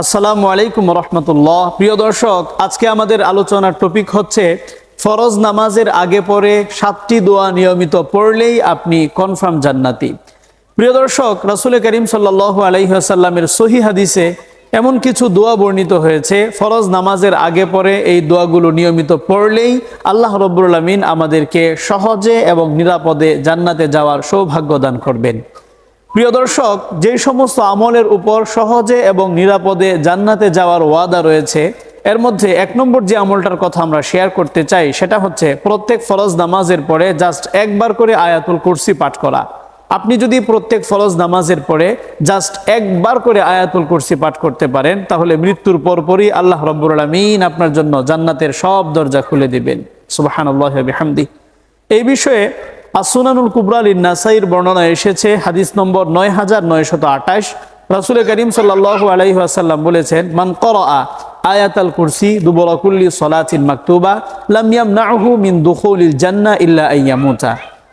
আসসালামু আলাইকুম রহমতুল্লাহ। প্রিয় দর্শক, আজকে আমাদের আলোচনার টপিক হচ্ছে ফরজ নামাজের আগে পরে সাতটি দোয়া নিয়মিত পড়লেই আপনি কনফার্ম জান্নাতি। প্রিয় দর্শক, রাসুল করিম সাল্লাহ আলাইসাল্লামের সহি হাদিসে এমন কিছু দোয়া বর্ণিত হয়েছে, ফরজ নামাজের আগে পরে এই দোয়াগুলো নিয়মিত পড়লেই আল্লাহ রব্বুল আলমিন আমাদেরকে সহজে এবং নিরাপদে জান্নাতে যাওয়ার সৌভাগ্য দান করবেন। প্রিয় দর্শক যে সমস্ত আমলের উপর সহজে এবং নিরাপদে জান্নাতে যাওয়ার ওয়াদা রয়েছে, এর মধ্যে এক নম্বর যে আমলটার কথা আমরা শেয়ার করতে চাই, সেটা হচ্ছে প্রত্যেক ফরজ নামাজের পরে জাস্ট একবার করে আয়াতুল কুরসি পাঠ করা। আপনি যদি প্রত্যেক ফরজ নামাজের পরে জাস্ট একবার করে আয়াতুল কুরসি পাঠ করতে পারেন, তাহলে মৃত্যুর পরপরই আল্লাহ রব্বুল আলমিন আপনার জন্য জান্নাতের সব দরজা খুলে দিবেন। সুবাহান আল্লাহ এই বিষয়ে আসুনানুল কুবরাল নাসাইর বর্ণনা এসেছে, হাদিস নম্বর নয় হাজার নয়শত আঠাশ। রাসুল করিম সাল্লাহ আলাইসাল্লাম বলেছেন, মান কর আয়াতাল কুরসি দুবরাকুল্লি সলাচিন মাকতুবা লামিয়াম নাহু মিন দুখুলিল জান্না ইল্লা আইয়ামুতা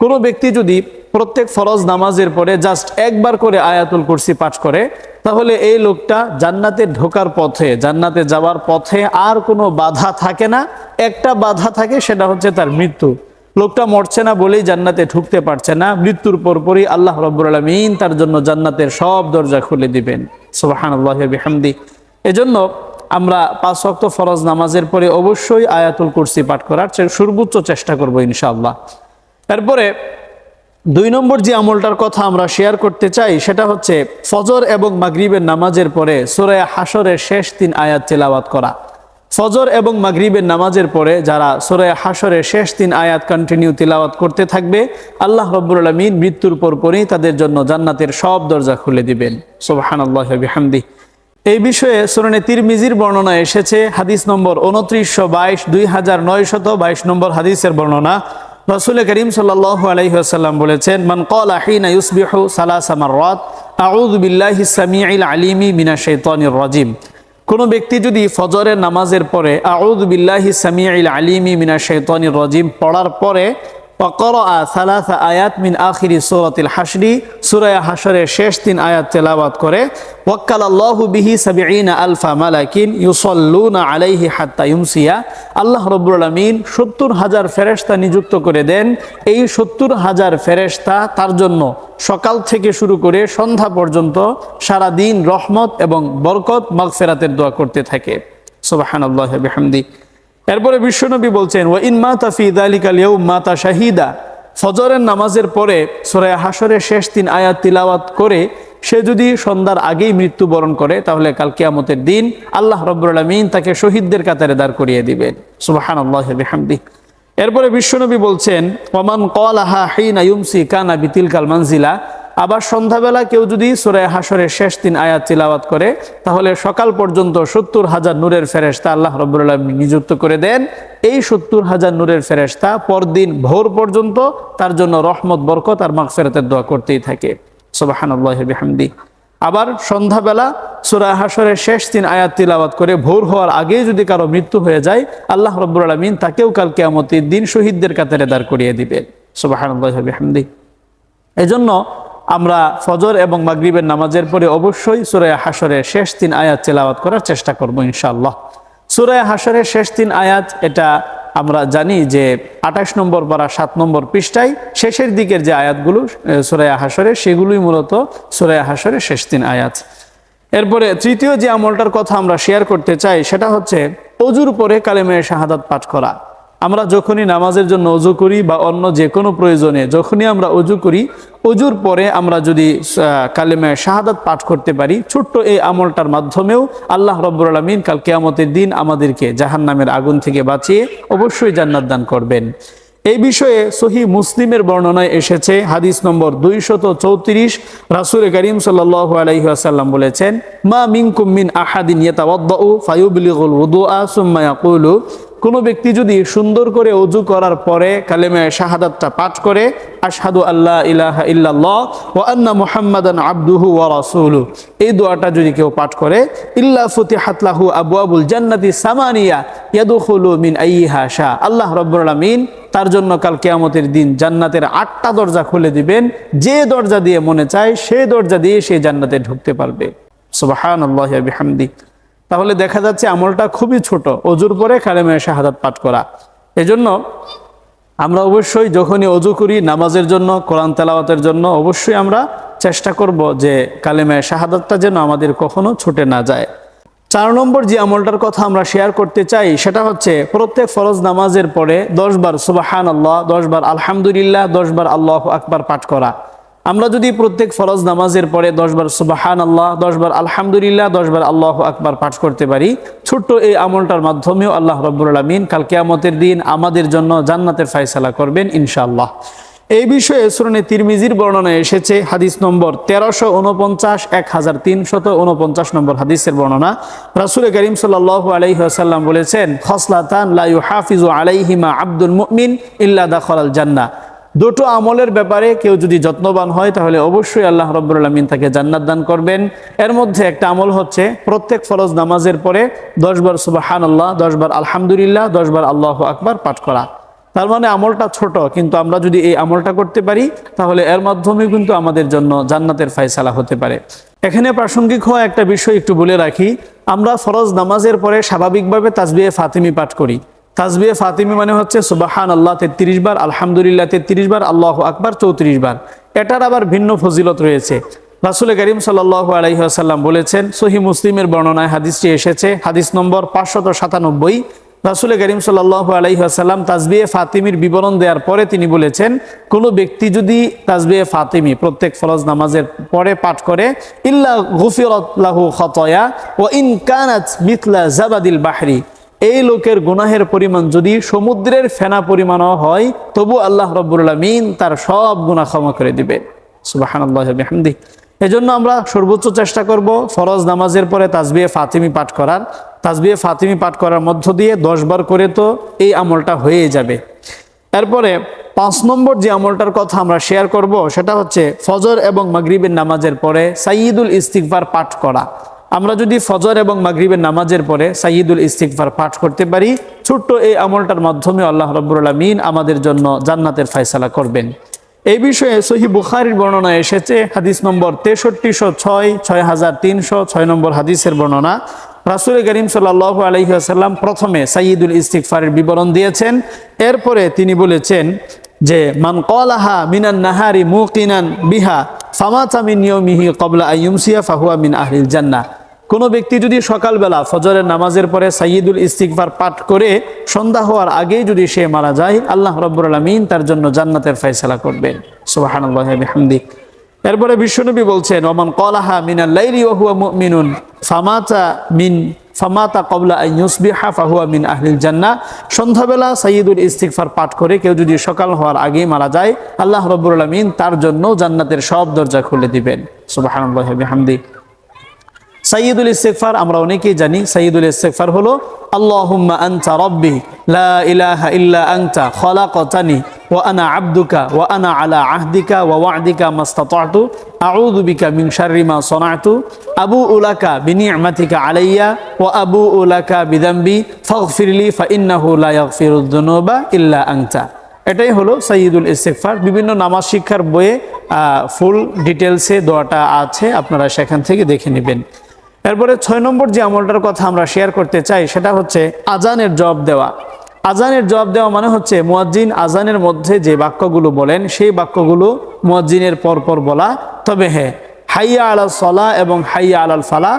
কোনো ব্যক্তি যদি প্রত্যেক ফরজ নামাজের পরে জাস্ট একবার করে আয়াতুল কুরসি পাঠ করে, তাহলে এই লোকটা জান্নাতে ঢোকার পথে, জান্নাতে যাওয়ার পথে আর কোনো বাধা থাকে না। একটা বাধা থাকে, সেটা হচ্ছে তার মৃত্যু। লোকটা মরছে না বলেই জান্নাতে ঢুকতে পারছে না। মৃত্যুর পরপরই আল্লাহ রব্বুর আলমিন তার জন্য জান্নাতের সব দরজা খুলে দিবেন। সুবাহান আল্লাহ বিহামদি। এজন্য আমরা পাঁচ ওয়াক্ত ফরজ নামাজের পরে অবশ্যই আয়াতুল কুরসি পাঠ করার সর্বোচ্চ চেষ্টা করব ইনশাআল্লাহ। তারপরে দুই নম্বর যে আমলটার কথা আমরা শেয়ার করতে চাই, সেটা হচ্ছে ফজর এবং মাগরিবের নামাজের পরে সুরায় হাসরের শেষ তিন আয়াত তেলাওয়াত করা। ফজর এবং মাগরিবের নামাজের পরে যারা সুরায় হাসরের শেষ তিন আয়াত কন্টিনিউ তিলাওয়াত করতে থাকবে, আল্লাহ রব্বুল আলমিন মৃত্যুর পরপরই তাদের জন্য জান্নাতের সব দরজা খুলে দিবেন। সোবাহান আল্লাহ বিহামদি এই বিষয়ে সুরনে তিরমিজির বর্ণনা এসেছে, হাদিস নম্বর উনত্রিশশো বাইশ, দুই হাজার নয়শত বাইশ নম্বর হাদিসের বর্ণনা। রসুল করিম সাল্লাহ আলহিহাসাল্লাম বলেছেন, মান কল আহিনা ইউসবিহু সালাসা মাররাত, আউযু বিল্লাহি সামিউল আলিমি মিনা শাইতানির রাজিম। কোনো ব্যক্তি যদি ফজরের নামাজের পরে আউদ বিল্লাহি সামিয়া আলিমি মিনা শাইতানির রাজিম পড়ার পরে অকরা সালাসা আয়াত মিন আখিরি হাসরি সুরায় হাসরের শেষ তিন আয়াত তেলাওয়াত করে ওয়াক্কাল আল্লাহু বিহি সাবিঈনা আলফা মালাকিন ইউসল্লুনা আলাইহি হাত্তা ইউমসিয়া। আল্লাহ রব্বুল সত্তর হাজার ফেরেশতা নিযুক্ত করে দেন। এই সত্তর হাজার ফেরেশতা তার জন্য সকাল থেকে শুরু করে সন্ধ্যা পর্যন্ত সারা দিন রহমত এবং বরকত, মাগফেরাতের দোয়া করতে থাকে। সুবাহান আল্লাহ এরপরে বিশ্বনবী বলছেন ও ইন মাতা ফি দালিকাল ইয়াউম মাতা শাহিদা। ফজরের নামাজের পরে সূরা হাসরের শেষ তিন আয়াত তিলাওয়াত করে সে যদি সন্ধ্যার আগেই মৃত্যুবরণ করে, তাহলে কাল কিয়ামতের দিন আল্লাহ আলামিন তাকে শহীদদের কাতারে দাঁড় করিয়ে দিবেন। সুবহানাল্লাহি, বিহামদি। এরপরে বিশ্বনবী বলছেন ওমান কলাহা হিনা ইউমসি কানা বিতিলকাল মানজিলা। আবার সন্ধ্যাবেলা কেউ যদি সুরায় হাসরের শেষ দিন আয়াত তিলাওয়াত করে, তাহলে সকাল পর্যন্ত সত্তর হাজার নূরের ফেরেস্তা আল্লাহ রব্বুল্লাহ নিযুক্ত করে দেন। এই সত্তর হাজার নূরের ফেরেস্তা পরদিন ভোর পর্যন্ত তার জন্য রহমত, বরকত আর মাগফেরাতের দোয়া করতেই থাকে। সুবাহানুল্লাহ বিহামদি। আবার সন্ধ্যাবেলা সুরা হাসরের শেষ দিন আয়াত তিলাওয়াত করে ভোর হওয়ার আগে যদি কারও মৃত্যু হয়ে যায়, আল্লাহ রব্বুল আলমিন তাকেও কাল কেয়ামতির দিন শহীদদের কাতারে দাঁড় করিয়ে সুবাহানুল্লাহ বিহামদি। এজন্য আমরা ফজর এবং মাগরিবের নামাজের পরে অবশ্যই সুরায় হাসরের শেষ তিন আয়াত তেলাওয়াত করার চেষ্টা করব ইনশাআল্লাহ। সুরায় হাসরের শেষ তিন আয়াত, এটা আমরা জানি যে আঠাশ নম্বর বা সাত নম্বর পৃষ্ঠায় শেষের দিকের যে আয়াতগুলো সুরায় হাসরের সেগুলোই মূলত সুরায় হাসরের শেষ তিন আয়াত। এরপরে তৃতীয় যে আমলটার কথা আমরা শেয়ার করতে চাই, সেটা হচ্ছে অজুর পরে কালেমে শাহাদাত পাঠ করা। আমরা যখনই নামাজের জন্য অজু করি বা অন্য যে কোনো প্রয়োজনে যখনই আমরা অজু করি অজুর পরে আমরা যদি কালেমে শাহাদাত পাঠ করতে পারি, ছোট্ট এই আমলটার মাধ্যমেও আল্লাহ রব্বুল আলমিন কাল কেয়ামতের দিন আমাদেরকে জাহান নামের আগুন থেকে বাঁচিয়ে অবশ্যই জান্নাত দান করবেন। এই বিষয়ে সহি মুসলিমের বর্ণনায় এসেছে, হাদিস নম্বর দুইশত চৌত্রিশ। রাসুল করিম সাল্লাহ আলাইসাল্লাম বলেছেন, মা মিনকুম মিন আহাদিন ইয়াতাওয়াদ্দাউ ফায়ুবলিগুল উদুআ সুম্মা ইয়াকুলু। কোনো ব্যক্তি যদি সুন্দর করে অজু করার পরে কালেমে শাহাদাতটা পাঠ করে, আশহাদু আল্লাহ ইলাহা ইল্লাল্লাহ ওয়া আন্না মুহাম্মাদান আব্দুহু ওয়া রাসূলু এই দোয়াটা যদি কেউ পাঠ করে, ইল্লা ফুতিহাত লাহু আবওয়াবুল জান্নাতি সামানিয়া ইয়াদখুলু মিন আইয়িহা শা আল্লাহ রাব্বুল আলামিন তার জন্য কাল কেয়ামতের দিন জান্নাতের আটটা দরজা খুলে দিবেন। যে দরজা দিয়ে মনে চায়, সে দরজা দিয়ে সে জান্নাতে ঢুকতে পারবে। সুবাহান আল্লাহ বিহামদি তাহলে দেখা যাচ্ছে আমলটা খুবই ছোট। অজুর পরে কালেমে শাহাদাত পাঠ করা। এজন্য আমরা অবশ্যই যখনই অজু করি নামাজের জন্য, কোরআন তেলাওয়াতের জন্য, অবশ্যই আমরা চেষ্টা করব যে কালেমে শাহাদাতটা যেন আমাদের কখনো ছুটে না যায়। চার নম্বর যে আমলটার কথা আমরা শেয়ার করতে চাই, সেটা হচ্ছে প্রত্যেক ফরজ নামাজের পরে দশবার সুবাহান আল্লাহ দশবার আলহামদুলিল্লাহ দশবার আল্লাহ আকবার পাঠ করা। আমরা যদি প্রত্যেক ফরজ নামাজের পরে দশবার সুবাহান আল্লাহ দশবার আলহামদুলিল্লাহ, দশবার আল্লাহ আকবার পাঠ করতে পারি, ছোট্ট এই আমলটার মাধ্যমেও আল্লাহ রব্বুল আলমিন কাল কেয়ামতের দিন আমাদের জন্য জান্নাতের ফায়সালা করবেন ইনশাআল্লাহ। এই বিষয়ে সুরনে তিরমিজির বর্ণনা এসেছে হাদিস নম্বর তেরোশো উনপঞ্চাশ এক হাজার তিনশত উনপঞ্চাশ নম্বর হাদিসের বর্ণনা। রাসুল করিম সাল্লাহ আলাইসাল্লাম বলেছেন, খসলাতান লাইউ হাফিজু আলাইহিমা আব্দুল মুমিন ইল্লা দাখলাল জান্না দুটো আমলের ব্যাপারে কেউ যদি যত্নবান হয়, তাহলে অবশ্যই আল্লাহ রব্বুল আলমিন তাকে জান্নাত দান করবেন। এর মধ্যে একটা আমল হচ্ছে প্রত্যেক ফরজ নামাজের পরে দশবার সুবাহান আল্লাহ দশবার আলহামদুলিল্লাহ দশবার আল্লাহ আকবার পাঠ করা। তার মানে আমলটা ছোট, কিন্তু আমরা যদি এই আমলটা করতে পারি, তাহলে এর মাধ্যমে কিন্তু আমাদের জন্য জান্নাতের ফায়সালা হতে পারে। এখানে প্রাসঙ্গিক হওয়া একটা বিষয় একটু বলে রাখি, আমরা ফরজ নামাজের পরে স্বাভাবিকভাবে তাজবিয়ে ফাতিমি পাঠ করি। তাজবিয়ে ফাতিমি মানে হচ্ছে সুবাহান আল্লাহ তেত্রিশ বার, আলহামদুলিল্লাহ তেত্রিশ বার, আল্লাহ আকবার চৌত্রিশ বার। এটার আবার ভিন্ন ফজিলত রয়েছে। রাসুল করিম সাল্লাহ আলহিহাসাল্লাম বলেছেন সহি মুসলিমের বর্ণনায় হাদিসটি এসেছে, হাদিস নম্বর পাঁচশত সাতানব্বই। রাসুল করিম সাল্লাহ আলহিহাসাল্লাম তাজবিয়ে ফাতিমির বিবরণ দেওয়ার পরে তিনি বলেছেন, কোনো ব্যক্তি যদি তাজবিয়ে ফাতিমি, প্রত্যেক ফরজ নামাজের পরে পাঠ করে, ইল্লা গুফিরতলাহু খতয়া ও ইন কানাত মিথলা জাবাদিল বাহরি। এই লোকের গুনাহের পরিমাণ যদি সমুদ্রের ফেনা পরিমাণও হয়, তবু আল্লাহ রব্বুল আলমিন তার সব গুণা ক্ষমা করে দিবে। সুবাহান এজন্য আমরা সর্বোচ্চ চেষ্টা করব ফরজ নামাজের পরে তাজবিয়ে ফাতিমি পাঠ করার। তাজবিয়ে ফাতিমি পাঠ করার মধ্য দিয়ে দশ বার করে তো এই আমলটা হয়ে যাবে। এরপরে পাঁচ নম্বর যে আমলটার কথা আমরা শেয়ার করব, সেটা হচ্ছে ফজর এবং মাগরিবের নামাজের পরে সাইয়দুল ইস্তিকবার পাঠ করা। আমরা যদি ফজর এবং মাগরিবের নামাজের পরে সাইয়দুল ইস্তিকবার পাঠ করতে পারি, ছোট্ট এই আমলটার মাধ্যমে আল্লাহ রব্বুল আলমিন আমাদের জন্য জান্নাতের ফায়সালা করবেন। এই বিষয়ে সহি বুখারির বর্ণনা এসেছে, হাদিস নম্বর তেষট্টিশো ছয় ছয় হাজার তিনশো ছয় নম্বর হাদিসের বর্ণনা। রাসুল করিম সাল্লাহ আলহিহাসাল্লাম প্রথমে সাইয়দুল ইস্তিকফারের বিবরণ দিয়েছেন, এরপরে তিনি বলেছেন যে, মান কলাহা মিনান নাহারি মুকিনান বিহা, ফামাতা মিন ইয়মিহি কবলা আইয়ুমসিয়া ফাহুয়া মিন আহলিল জান্নাহ। কোনো ব্যক্তি যদি সকালবেলা ফজরের নামাজের পরে সাইয়দুল ইস্তিকবার পাঠ করে সন্ধ্যা হওয়ার আগেই যদি সে মারা যায়, আল্লাহ রব্বুর আলমিন তার জন্য জান্নাতের ফয়সালা করবেন। সুবাহান এরপরে বিশ্বনবী বলছেন ওমান কলাহা মিনাল লাইলি ওহুয়া মুমিনুন, ফামাতা মিন, ফামাতা কবলা ইউসবিহা, ফাহুয়া মিন আহলিল জান্না সন্ধ্যাবেলা সাইয়দুল ইস্তিকফার পাঠ করে কেউ যদি সকাল হওয়ার আগেই মারা যায়, আল্লাহ রব্বুর আলমিন তার জন্য জান্নাতের সব দরজা খুলে দিবেন। সুবাহান সাইয়দুল ইস্তেকফার আমরা অনেকেই জানি সাইয়দুল ইস্তেকফার হলো, আল্লাহুম্মা আনতা রব্বি, লা ইলাহা ইল্লা আনতা খলাকতানি, ওয়া আনা আবদুকা, ওয়া আনা আলা আহদিকা, ওয়া ওয়া'দিকা মাস্তাতাতু, আউযু বিকা মিন শাররি মা সানাতু আবু উলাকা বিনি'মাতিকা আলাইয়া, ওয়া আবু উলাকা বিদাম্বি ফাগফিরলি ফা ইন্নাহু লা ইয়াগফিরুদ দুনুবা ইল্লা আনতা। এটাই হলো সাইয়দুল ইস্তেকফার বিভিন্ন নামাজ শিক্ষার বইয়ে ফুল ডিটেলসে দোয়াটা আছে, আপনারা সেখান থেকে দেখে নেবেন। এরপরে ছয় নম্বর যে আমলটার কথা আমরা শেয়ার করতে চাই, সেটা হচ্ছে আজানের জব দেওয়া। আজানের জবাব দেওয়া মানে হচ্ছে মুয়াজ্জিন আজানের মধ্যে যে বাক্যগুলো বলেন, সেই বাক্যগুলো মুয়াজ্জিনের পরপর বলা। তবে হ্যাঁ হাইয়া আলাল সলা এবং হাইয়া আলাল ফালা,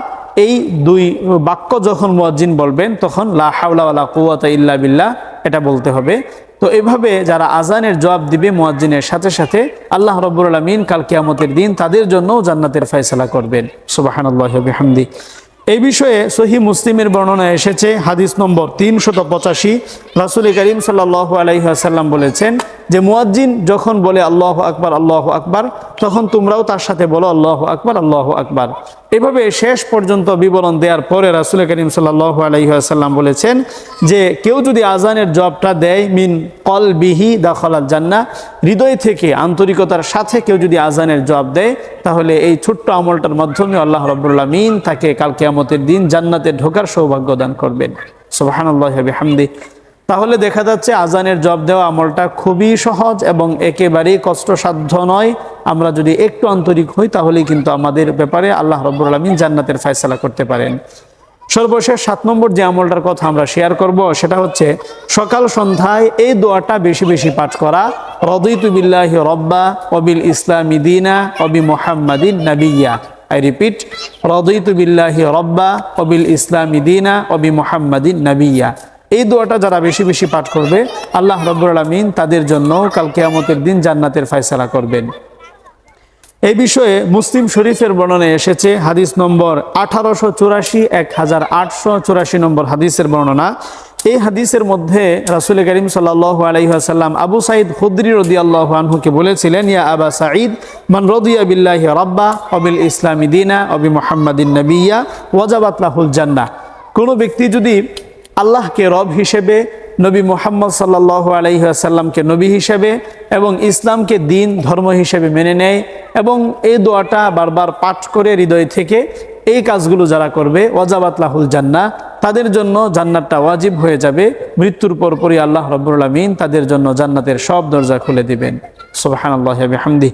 এই দুই বাক্য যখন মুয়াজ্জিন বলবেন, তখন লা হাওলা ওয়ালা কুওয়াতা ইল্লা বিল্লাহ, এটা বলতে হবে। তো এভাবে যারা আজানের জবাব দিবে মুয়াজ্জিনের সাথে সাথে আল্লাহ রব্বুল আলমিন কাল কিয়ামতের দিন তাদের জন্যও জান্নাতের ফয়সলা করবেন। সুবাহান আল্লাহ বিহামদি। এই বিষয়ে সহি মুসলিমের বর্ণনা এসেছে, হাদিস নম্বর তিনশত পঁচাশি। রাসুল করিম সাল্লাহ আলাইসাল্লাম বলেছেন যে, মুয়াজ্জিন যখন বলে আল্লাহ আকবার আল্লাহ আকবার, তখন তোমরাও তার সাথে বলো আল্লাহ আকবার আল্লাহ আকবার। এভাবে শেষ পর্যন্ত বিবরণ দেওয়ার পরে রাসুল করিম সাল্লাহ আলাইসাল্লাম বলেছেন যে, কেউ যদি আজানের জবটা দেয়, মিন কল বিহি দাখলাল জান্না হৃদয় থেকে, আন্তরিকতার সাথে কেউ যদি আজানের জব দেয়, তাহলে এই ছোট্ট আমলটার মাধ্যমে আল্লাহ রব্বুল্লা মিন তাকে কাল কেয়ামতের দিন জান্নাতে ঢোকার সৌভাগ্য দান করবেন। সোবাহান আল্লাহ হামদি তাহলে দেখা যাচ্ছে আজানের জব দেওয়া আমলটা খুবই সহজ এবং একেবারেই কষ্টসাধ্য নয়। আমরা যদি একটু আন্তরিক হই, তাহলেই কিন্তু আমাদের ব্যাপারে আল্লাহ রব্বুল আলমিন জান্নাতের ফয়সালা করতে পারেন। সর্বশেষ সাত নম্বর যে আমলটার কথা আমরা শেয়ার করব, সেটা হচ্ছে সকাল সন্ধ্যায় এই দোয়াটা বেশি বেশি পাঠ করা, রদিতু বিল্লাহি রব্বা অবিল ইসলামী দিনা অবি মোহাম্মদিন নাবিয়া আই রিপিট রদিতু বিল্লাহি রব্বা অবিল ইসলামী দিনা অবি মোহাম্মদিন নাবিয়া এই দোয়াটা যারা বেশি বেশি পাঠ করবে, আল্লাহ রব্বুল আলমিন তাদের জন্য কাল কেয়ামতের দিন জান্নাতের ফয়সালা করবেন। এই বিষয়ে মুসলিম শরীফের বর্ণনায় এসেছে হাদিস নম্বর আঠারোশো চুরাশি এক হাজার আটশো চুরাশি নম্বর হাদিসের বর্ণনা। এই হাদিসের মধ্যে রাসুল করিম সাল্লাহ আলহিহাসাল্লাম আবু সাইদ খুদ্রি রদি আল্লাহ আনহুকে বলেছিলেন, ইয়া আবা সাঈদ, মান রদিয়া বিল্লাহি রব্বা অবিল ইসলামী দিনা অবি মোহাম্মদিন নবিয়া ওয়াজাবাত লাহুল জান্না কোনো ব্যক্তি যদি আল্লাহকে রব হিসেবে, নবী মোহাম্মদ সাল্লাহ আলাইসাল্লামকে নবী হিসেবে এবং ইসলামকে দিন, ধর্ম হিসেবে মেনে নেয় এবং এই দোয়াটা বারবার পাঠ করে হৃদয় থেকে এই কাজগুলো যারা করবে ওয়াজাবাত লাহুল জান্না তাদের জন্য জান্নাতটা ওয়াজিব হয়ে যাবে। মৃত্যুর পরপরই আল্লাহ রব্বুল আলমিন তাদের জন্য জান্নাতের সব দরজা খুলে দিবেন। সোবাহান আল্লাহ হামদি